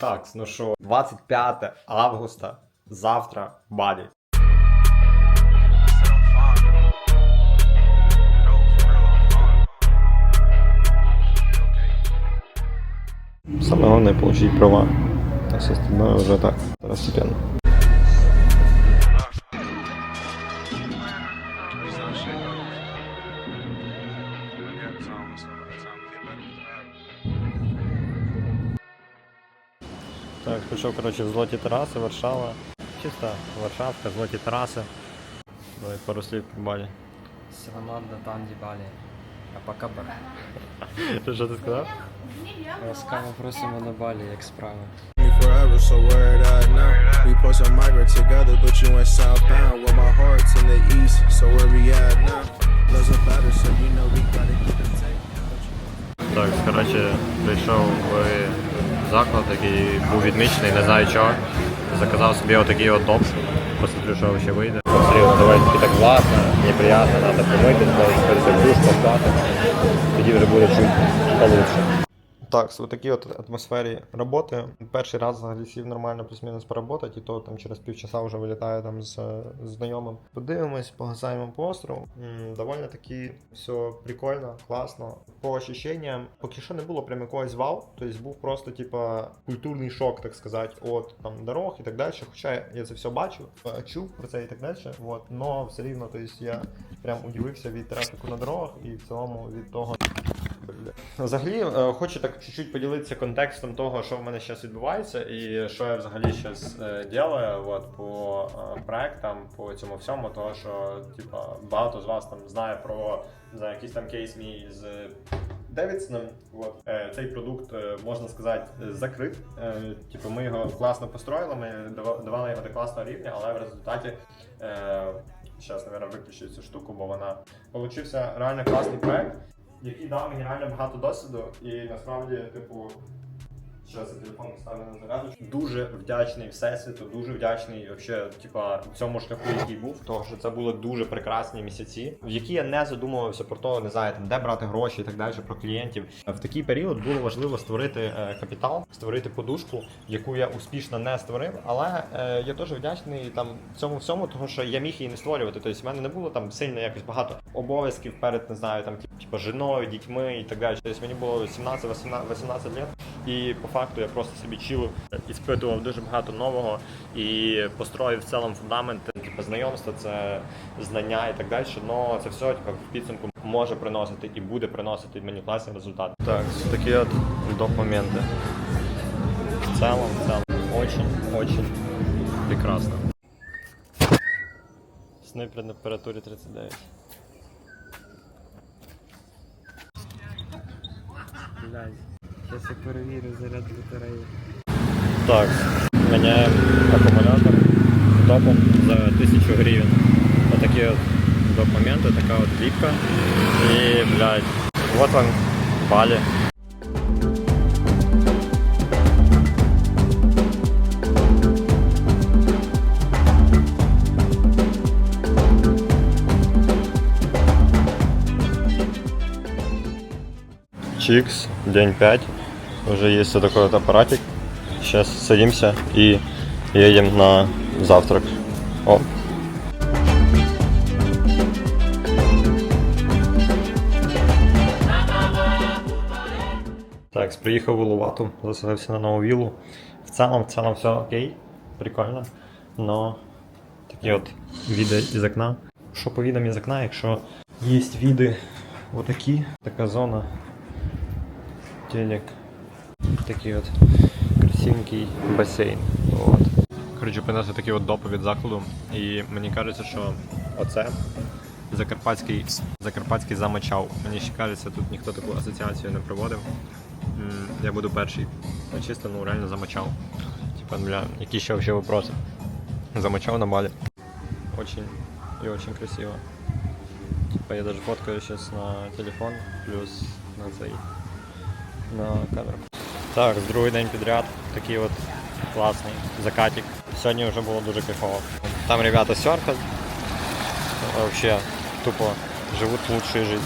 Так, ну що, 25 августа, завтра Балі. Самое главное получить права. А все остальное уже так, второстепенно. Так, пішов, коротше, в злоті тераси, Варшава. Чисто Варшавка, злоті тераси. Давай пару слів про Балі. Datang di Bali. Apa kabar? Що ти сказав? Ласкаво просимо на Балі, як справи. me forever, so word out now. We supposed to migrate together, but you went southbound. Well, my heart's in the east, so where we at now? Loves are better, so you know we gotta keep it tight. Так, коротше, прийшов в заклад, який був відмічений, не знаю чого. Заказав собі отакий от топ. Посмотрю, що ще вийде. Серйозно, давай таки так власно, неприємно, треба помити, сходити в поставити. Тоді вже буде чуть получше. Так, в такій от атмосфері роботи. Перший раз взагалі сів нормально плюс-мінус поработати, і то там через півчаса вже вилітаю там з, з знайомим. Подивимось, погасаємо по острову. М, довольно таки все прикольно, класно. По ощущениям, поки що не було прям якогось вау, тобто був просто типа культурний шок, так сказати, от там дорог і так далі. Хоча я це все бачив, е, чув про це і так далі. От, но все рівно, тобто я прям удивився від трафіку на дорогах і в цілому від того. Бля. Взагалі, е, хочу так чуть-чуть поділитися контекстом того, що в мене зараз відбувається, і що я взагалі зараз е, делаю от, по е, проектам, по цьому всьому, того, що типа, багато з вас там знає про не якийсь там кейс мій з Девідсоном. От, цей продукт, можна сказати, закрит. Типу, ми його класно построїли, ми давали його до класного рівня, але в результаті. Зараз, мабуть, виключу цю штуку, бо вона получився реально класний проект який дав мені реально багато досвіду, і насправді, типу, що за телефон поставлю на зарядочку. Дуже вдячний всесвіту, дуже вдячний вообще, типа, цьому шляху, який був, тому що це були дуже прекрасні місяці, в які я не задумувався про те, не знаю, там, де брати гроші і так далі, про клієнтів. В такий період було важливо створити е, капітал, створити подушку, яку я успішно не створив. Але е, я теж вдячний там цьому всьому, тому що я міг її не створювати. Тобто в мене не було там сильно якось багато обов'язків перед не знаю, там типу, жіною, дітьми і так далі. Тобто мені було 17-18 18 років, і по факту я просто собі чилив, іспитував дуже багато нового і построїв в цілому фундамент, типу, знайомства, це знання і так далі. Но це все типу, в підсумку може приносити і буде приносити мені класний результат. Так, такі от доп моменти. В целом, в целом, очень, очень прекрасно. Сни при температурі 39. Блядь, я перевірю заряд батареї. Так, міняємо акумулятор топом за 1000 гривень. Отакі от документи, така от ліпка. І, блядь, вот вам Балі. Чикс, день 5. Уже есть вот такой вот аппаратик. Сейчас садимся и едем на завтрак. О. Так, приїхав в Улувату, заселився на нову віллу. В цілому, в цілому все окей, прикольно. Но такі от віди із окна. Що по відам із окна, якщо є віди отакі, така зона телек. Такий от красивенький басейн. От. Коротше, принесли такий от доповідь закладу. І мені кажеться, що оце Закарпатський, Закарпатський замочав. Мені ще кажеться, тут ніхто таку асоціацію не проводив. Я буду перший. Ну, Чисто, ну реально замочав. Типа, бля, які ще вообще вопроси? Замочав на балі. Очень и очень красиво. Типа я даже фоткаю сейчас на телефон, плюс на цей на камеру. Так, другий день підряд, такий от класний закатик. Сьогодні вже було дуже кайфово. Там ребята серфят, вообще тупо живуть лучшую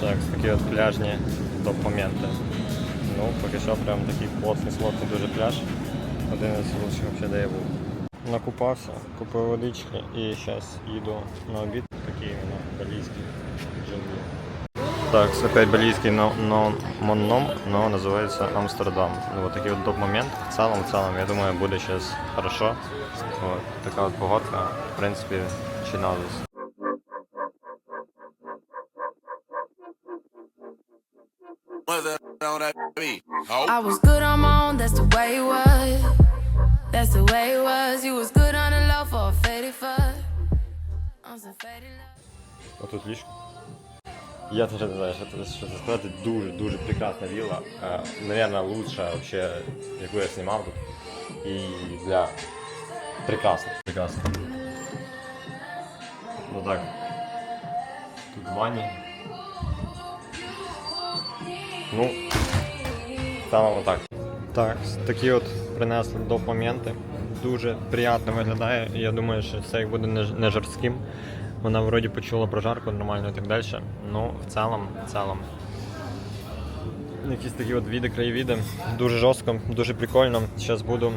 Так, такі от пляжні топ-моменти. Ну, поки що прям такий плотний, плотний дуже пляж. Один із лучших взагалі, де я був. Накупався, купив водички і зараз їду на обід, такі іменно, калійські джунглі. Так, це опять балійський но, но, монном, но називається Амстердам. Ну, вот такий от доп-момент. В цілому, в цілому, я думаю, буде зараз хорошо. Вот, така от погодка, в принципі, чи надо. I was good on my own, that's the way it was. That's the way it was. You was good on the low for a faded fuck. I'm so faded love. Отут ліжко. Я теж не знаю, що це, що це сказати. Дуже, дуже прекрасна вілла. Е, Наверное, лучша вообще, яку я знімав тут. І для прекрасно. Прекрасно. Ну так. Тут ванні. Ну, саме так. Так, такі от принесли доп моменти. Дуже приємно виглядає. Я думаю, що це буде не жорстким. Вона вроді почула про жарку нормально і так далі. Ну, в цілому, в цілому. Якісь такі от віди, краєвіди. Дуже жорстко, дуже прикольно. Зараз буду.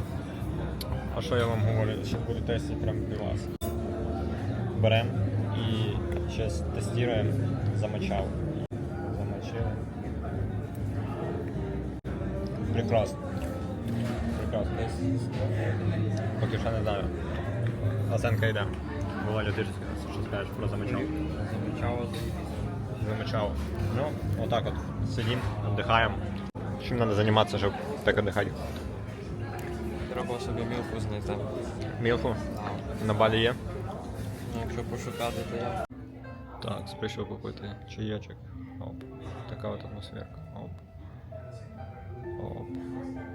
А що я вам говорю? Зараз буду тестити прямо півас. Беремо і зараз тестуємо. Замочав. Замочили. Прекрасно. Прекрасно. Поки що не знаю. Оценка йде. Ти ж що скажеш про замочав? Замічало Замочав. Ну, отак от. Сидим, віддихаємо. Чим треба займатися, щоб так віддихати? Треба собі мілку знайти. Мілфу на балі є. Ну, Якщо пошукати, то я. Так, прийшов попити чаєчок. Оп. Така от атмосферка. Оп. Оп.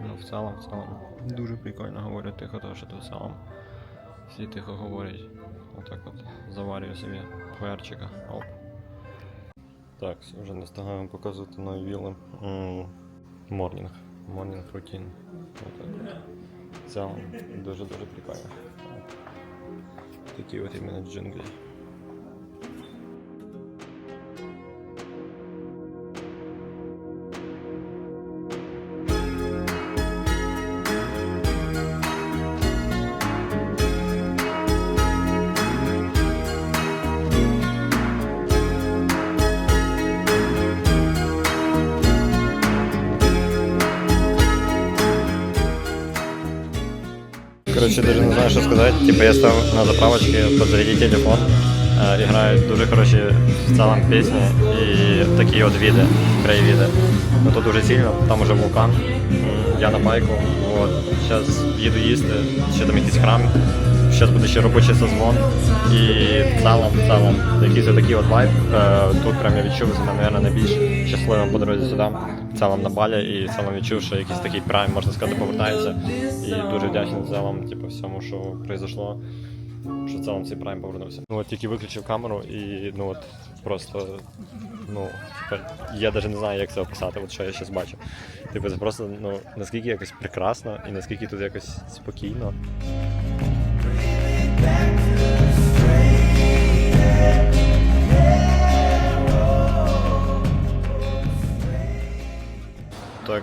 Ну, в цілому, в цілому. Дуже прикольно говорять тихо, тому що тут в цілому всі тихо говорять. Отак от заварюю собі перчика. Оп. Так, вже не встигаємо показувати нові віли. Морнінг. Морнінг рутін. В дуже-дуже прикольно. Такі от іменно джунглі. Короче, даже не знаю, что сказать. Типа я стал на заправочке подзарядить телефон. Э, играют дуже хороші в целом песни и такие вот виды, краевиды. Но тут уже сильно, там уже вулкан. М, Я на байку. Вот. Сейчас їду їсти, ще там якийсь храм. Зараз буде ще робочий созвон. І в цілому, в цілому, якийсь отакий от вайб. Е, Тут прям я відчув себе, мабуть, найбільш щасливим по дорозі сюди. В цілому на балі і в цілому відчув, що якийсь такий прайм, можна сказати, повертається. І дуже вдячний в цілому, типу, всьому, що произошло. Що в цілому цей прайм повернувся. Ну от тільки виключив камеру і ну от просто. Ну, тепер я навіть не знаю, як це описати, от що я зараз бачу. Типу, це просто ну наскільки якось прекрасно і наскільки тут якось спокійно.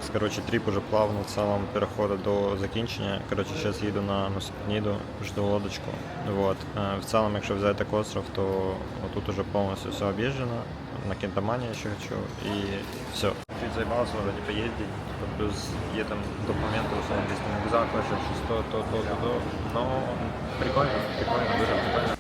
Так, коротше, тріп уже плавно в цілому переходить до закінчення. Коротше, зараз їду на Носипніду, жду лодочку. Вот. Е, В цілому, якщо взяти остров, то тут уже повністю все об'їжджено. На Кентамані ще хочу і все. Чуть заїбався, вроді поїздить, плюс є там документи, десь там рюкзак, щось то, то, то, то, то. Ну, прикольно, прикольно, дуже прикольно.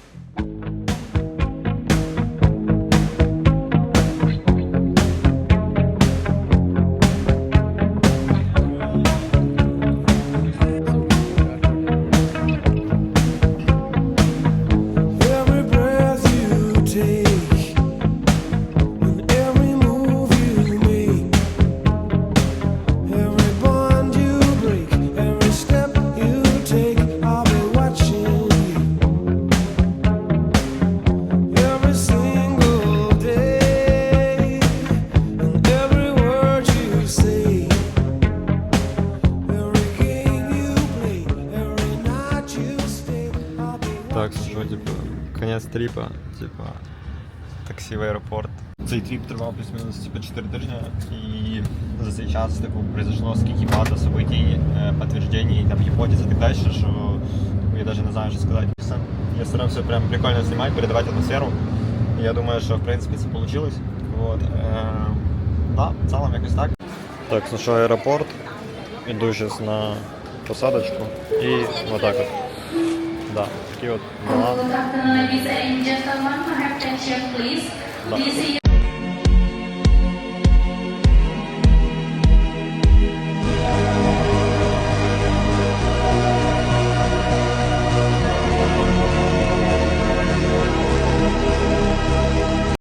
тріпа, типа, таксі в аеропорт. Цей тріп тривав плюс-мінус типу, 4 тижні, і за цей час типу, произошло скільки багато событий, е, підтверджень, там гіпотез і так далі, що типу, я навіть не знаю, що сказати. Все. Я старався прям прикольно знімати, передавати атмосферу. І Я думаю, що в принципі це вийшло. Вот. Е, да, в цілому якось так. Так, ну що, аеропорт. Іду зараз на посадочку і отак от. Да, такі от дела. Good afternoon, ladies and gentlemen. I have attention, please. No. This is